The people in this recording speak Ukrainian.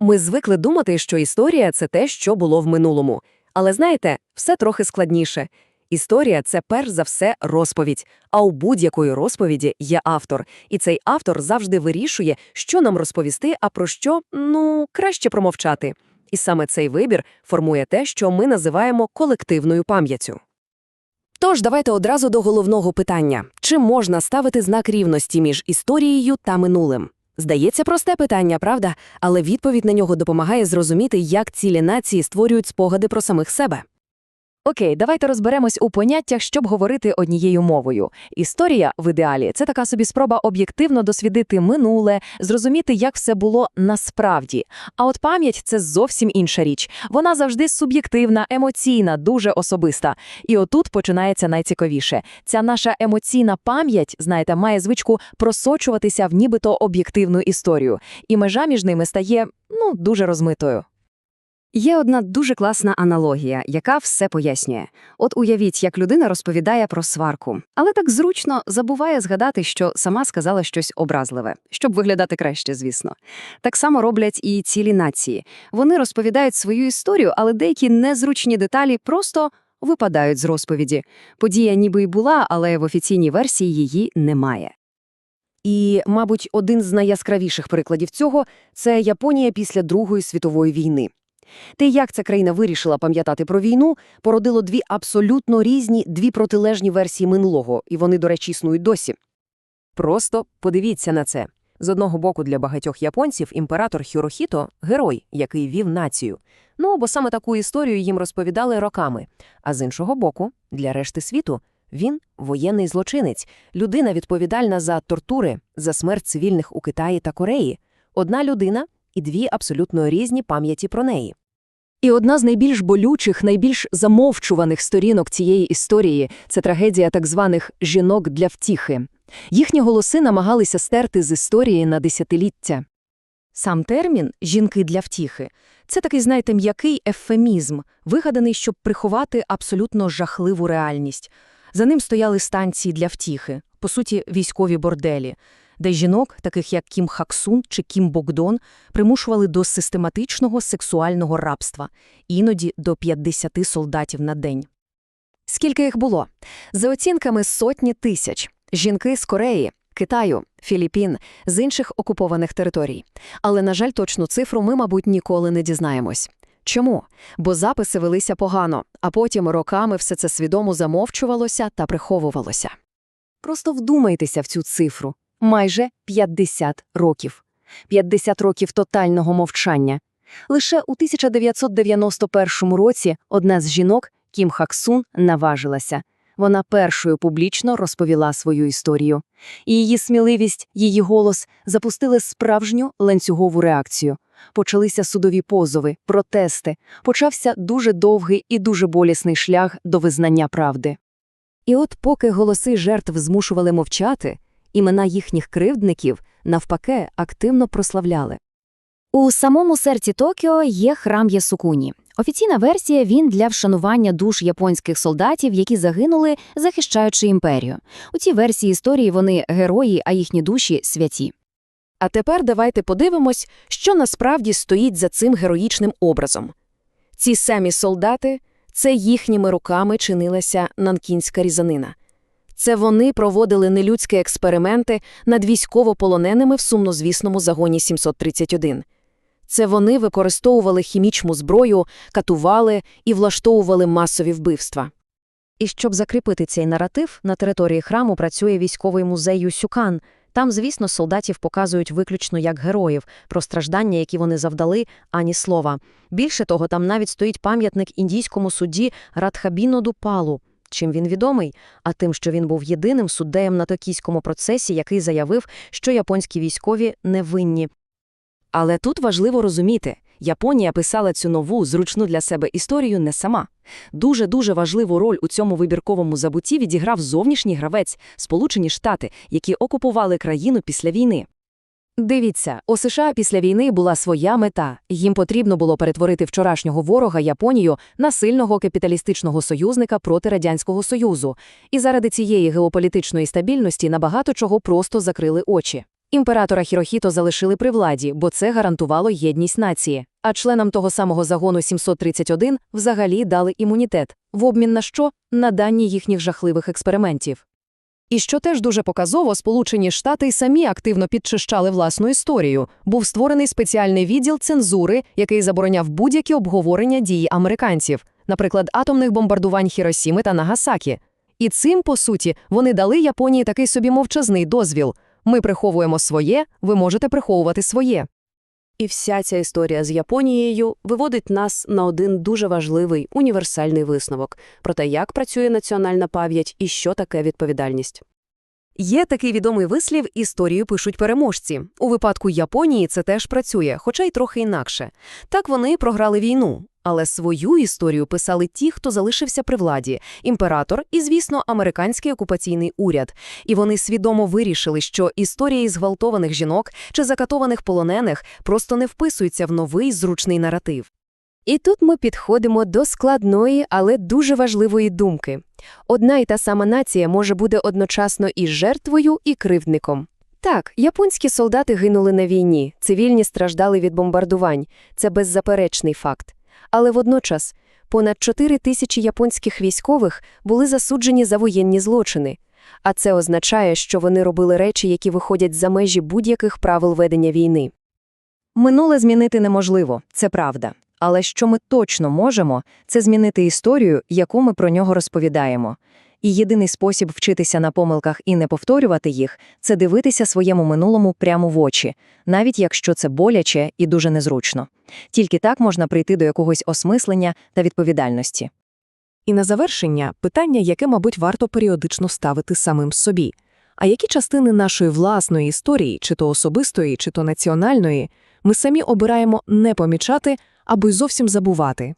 Ми звикли думати, що історія це те, що було в минулому. Але знаєте, все трохи складніше. Історія це перш за все розповідь. А у будь-якої розповіді є автор, і цей автор завжди вирішує, що нам розповісти, а про що ну краще промовчати. І саме цей вибір формує те, що ми називаємо колективною пам'яттю. Тож давайте одразу до головного питання: чи можна ставити знак рівності між історією та минулим? Здається, просте питання, правда? Але відповідь на нього допомагає зрозуміти, як цілі нації створюють спогади про самих себе. Окей, давайте розберемось у поняттях, щоб говорити однією мовою. Історія в ідеалі це така собі спроба об'єктивно дослідити минуле, зрозуміти, як все було насправді. А от пам'ять це зовсім інша річ. Вона завжди суб'єктивна, емоційна, дуже особиста. І отут починається найцікавіше. Ця наша емоційна пам'ять, знаєте, має звичку просочуватися в нібито об'єктивну історію, і межа між ними стає ну дуже розмитою. Є одна дуже класна аналогія, яка все пояснює. От уявіть, як людина розповідає про сварку, але так зручно забуває згадати, що сама сказала щось образливе, щоб виглядати краще, звісно. Так само роблять і цілі нації. Вони розповідають свою історію, але деякі незручні деталі просто випадають з розповіді. Подія ніби й була, але в офіційній версії її немає. І, мабуть, один з найяскравіших прикладів цього це Японія після Другої світової війни. Те, як ця країна вирішила пам'ятати про війну, породило дві абсолютно різні, дві протилежні версії минулого, і вони, до речі, існують досі. Просто подивіться на це. З одного боку, для багатьох японців імператор Хірохіто – герой, який вів націю. Ну, бо саме таку історію їм розповідали роками. А з іншого боку, для решти світу він – воєнний злочинець, людина відповідальна за тортури, за смерть цивільних у Китаї та Кореї. Одна людина і дві абсолютно різні пам'яті про неї. І одна з найбільш болючих, найбільш замовчуваних сторінок цієї історії – це трагедія так званих «жінок для втіхи». Їхні голоси намагалися стерти з історії на десятиліття. Сам термін «жінки для втіхи» – це такий, знаєте, м'який ефемізм, вигаданий, щоб приховати абсолютно жахливу реальність. За ним стояли станції для втіхи, по суті, військові борделі, де жінок, таких як Кім Хаксун чи Кім Богдон, примушували до систематичного сексуального рабства, іноді до 50 солдатів на день. Скільки їх було? За оцінками сотні тисяч. Жінки з Кореї, Китаю, Філіппін, з інших окупованих територій. Але, на жаль, точну цифру ми, мабуть, ніколи не дізнаємось. Чому? Бо записи велися погано, а потім роками все це свідомо замовчувалося та приховувалося. Просто вдумайтеся в цю цифру. Майже 50 років. 50 років тотального мовчання. Лише у 1991 році одна з жінок, Кім Хаксун, наважилася. Вона першою публічно розповіла свою історію. І її сміливість, її голос запустили справжню ланцюгову реакцію. Почалися судові позови, протести, почався дуже довгий і дуже болісний шлях до визнання правди. І от поки голоси жертв змушували мовчати, імена їхніх кривдників, навпаки, активно прославляли. У самому серці Токіо є храм Ясукуні. Офіційна версія він для вшанування душ японських солдатів, які загинули, захищаючи імперію. У цій версії історії вони герої, а їхні душі святі. А тепер давайте подивимось, що насправді стоїть за цим героїчним образом. Ці самі солдати – це їхніми руками чинилася нанкінська різанина. Це вони проводили нелюдські експерименти над військовополоненими в сумнозвісному загоні 731. Це вони використовували хімічну зброю, катували і влаштовували масові вбивства. І щоб закріпити цей наратив, на території храму працює військовий музей Юсюкан. Там, звісно, солдатів показують виключно як героїв, про страждання, які вони завдали, ані слова. Більше того, там навіть стоїть пам'ятник індійському судді Радхабіноду Палу. Чим він відомий? А тим, що він був єдиним суддеєм на токійському процесі, який заявив, що японські військові невинні. Але тут важливо розуміти, Японія писала цю нову, зручну для себе історію не сама. Дуже-дуже важливу роль у цьому вибірковому забутті відіграв зовнішній гравець – Сполучені Штати, які окупували країну після війни. Дивіться, у США після війни була своя мета. Їм потрібно було перетворити вчорашнього ворога Японію на сильного капіталістичного союзника проти Радянського Союзу. І заради цієї геополітичної стабільності на багато чого просто закрили очі. Імператора Хірохіто залишили при владі, бо це гарантувало єдність нації. А членам того самого загону 731 взагалі дали імунітет. В обмін на що? На дані їхніх жахливих експериментів. І що теж дуже показово, Сполучені Штати й самі активно підчищали власну історію. Був створений спеціальний відділ цензури, який забороняв будь-які обговорення дії американців, наприклад, атомних бомбардувань Хіросіми та Нагасакі. І цим, по суті, вони дали Японії такий собі мовчазний дозвіл. Ми приховуємо своє, ви можете приховувати своє. І вся ця історія з Японією виводить нас на один дуже важливий універсальний висновок про те, як працює національна пам'ять і що таке відповідальність. Є такий відомий вислів «історію пишуть переможці». У випадку Японії це теж працює, хоча й трохи інакше. Так вони програли війну, але свою історію писали ті, хто залишився при владі – імператор і, звісно, американський окупаційний уряд. І вони свідомо вирішили, що історії зґвалтованих жінок чи закатованих полонених просто не вписуються в новий зручний наратив. І тут ми підходимо до складної, але дуже важливої думки. Одна і та сама нація може бути одночасно і жертвою, і кривдником. Так, японські солдати гинули на війні, цивільні страждали від бомбардувань. Це беззаперечний факт. Але водночас понад 4 тисячі японських військових були засуджені за воєнні злочини. А це означає, що вони робили речі, які виходять за межі будь-яких правил ведення війни. Минуле змінити неможливо, це правда. Але що ми точно можемо, це змінити історію, яку ми про нього розповідаємо. І єдиний спосіб вчитися на помилках і не повторювати їх це дивитися своєму минулому прямо в очі, навіть якщо це боляче і дуже незручно. Тільки так можна прийти до якогось осмислення та відповідальності. І на завершення питання, яке, мабуть, варто періодично ставити самим собі. А які частини нашої власної історії, чи то особистої, чи то національної, ми самі обираємо не помічати або й зовсім забувати?